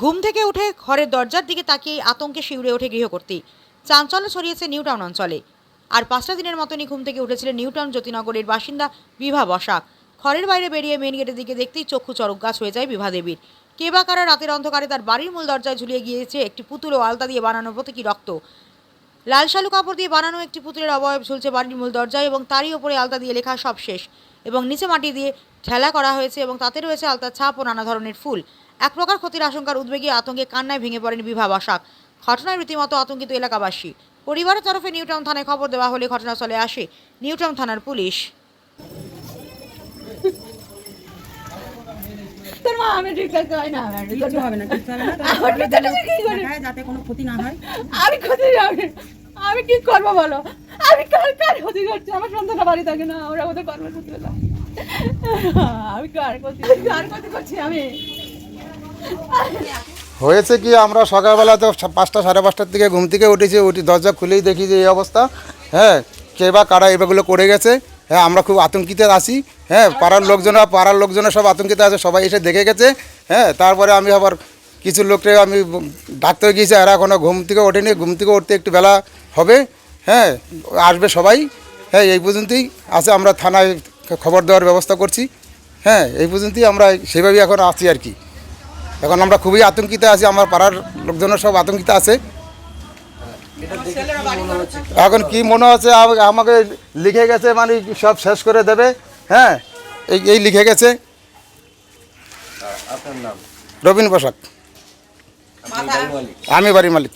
ঘুম থেকে উঠে ঘরের দরজার দিকে তাকিয়ে আতঙ্কে শিউরে ওঠে গৃহকর্তী চাঞ্চল্য ছড়িয়েছে নিউটাউন অঞ্চলে। আর পাঁচটা দিনের মতনই ঘুম থেকে উঠেছিলেন নিউটাউন জ্যোতিনগরের বাসিন্দা বিভা বসাক। ঘরের বাইরে বেরিয়ে মেন গেটের দিকে দেখতেই চক্ষু চরক গাছ হয়ে যায় বিভা দেবীর। কে বা কারা রাতের অন্ধকারে তার বাড়ির মূল দরজায় ঝুলিয়ে গিয়েছে একটি পুতুল ও আলতা দিয়ে বানানো প্রতীকী রক্ত। লাল শালু কাপড় দিয়ে বানানো একটি পুতুলের অবয়ব ঝুলছে বাড়ির মূল দরজায় এবং তারই ওপরে আলতা দিয়ে লেখা সব শেষ। এবং নিচে মাটি দিয়ে ঠেলা করা হয়েছে এবং তাতে রয়েছে আলতার ছাপ ও নানা ধরনের ফুল। এক প্রকার ক্ষতির আশঙ্কার উদ্বেগে আতঙ্কে কান্নায় ভেঙে পড়েন বিভা বাসাক ঘটনায় রীতিমতো আতঙ্কিত এলাকাবাসী। পরিবারের তরফে নিউটাউন থানায় খবর দেওয়া হলে ঘটনাস্থলে আসে নিউটাউন থানার পুলিশ। তোর মা আমি ঠিক থাকতে হয় না। আমি হবে না কিচ্ছু হবে না। আমার ভিতরে কি করে? যাতে কোনো ক্ষতি না হয়? আমি ক্ষতি যাবে আমি কি করব বলো? আমি কার কার করছি আমার সন্তানটা বাড়ি থাকে না, ওরা ওদের আমি কার ক্ষতি কার ক্ষতি করছি? আমি হয়েছে কি, আমরা সকালবেলা তো পাঁচটা সাড়ে পাঁচটার দিকে ঘুম থেকে উঠেছি, উঠি দরজা খুলেই দেখি যে এই অবস্থা। হ্যাঁ কে বা কারা এগুলো করে গেছে। হ্যাঁ আমরা খুব আতঙ্কিত আছি। হ্যাঁ পাড়ার লোকজনরা, পাড়ার লোকজনের সব আতঙ্কিত আছে, সবাই এসে দেখে গেছে। হ্যাঁ তারপরে আমি আবার কিছু লোককে আমি ডাক্তার গিয়েছি, এরা এখনও ঘুম থেকে ওঠেনি। ঘুম থেকে উঠতে একটু বেলা হবে। হ্যাঁ আসবে সবাই। হ্যাঁ এই পর্যন্তই আছে আমরা থানায় খবর দেওয়ার ব্যবস্থা করছি। হ্যাঁ এই পর্যন্তই আমরা সেভাবেই এখন আছি আর কি। এখন আমরা খুবই আতঙ্কিত আছি আমার পাড়ার লোকজনের সব আতঙ্কিত আছে। এখন কি মনে হচ্ছে আমাকে লিখে গেছে মানে সব শেষ করে দেবে। হ্যাঁ এই এই লিখে গেছে। আপনার নাম? রবীন বসাক। আপনি বাড়ি মালিক? আমি বাড়ি মালিক।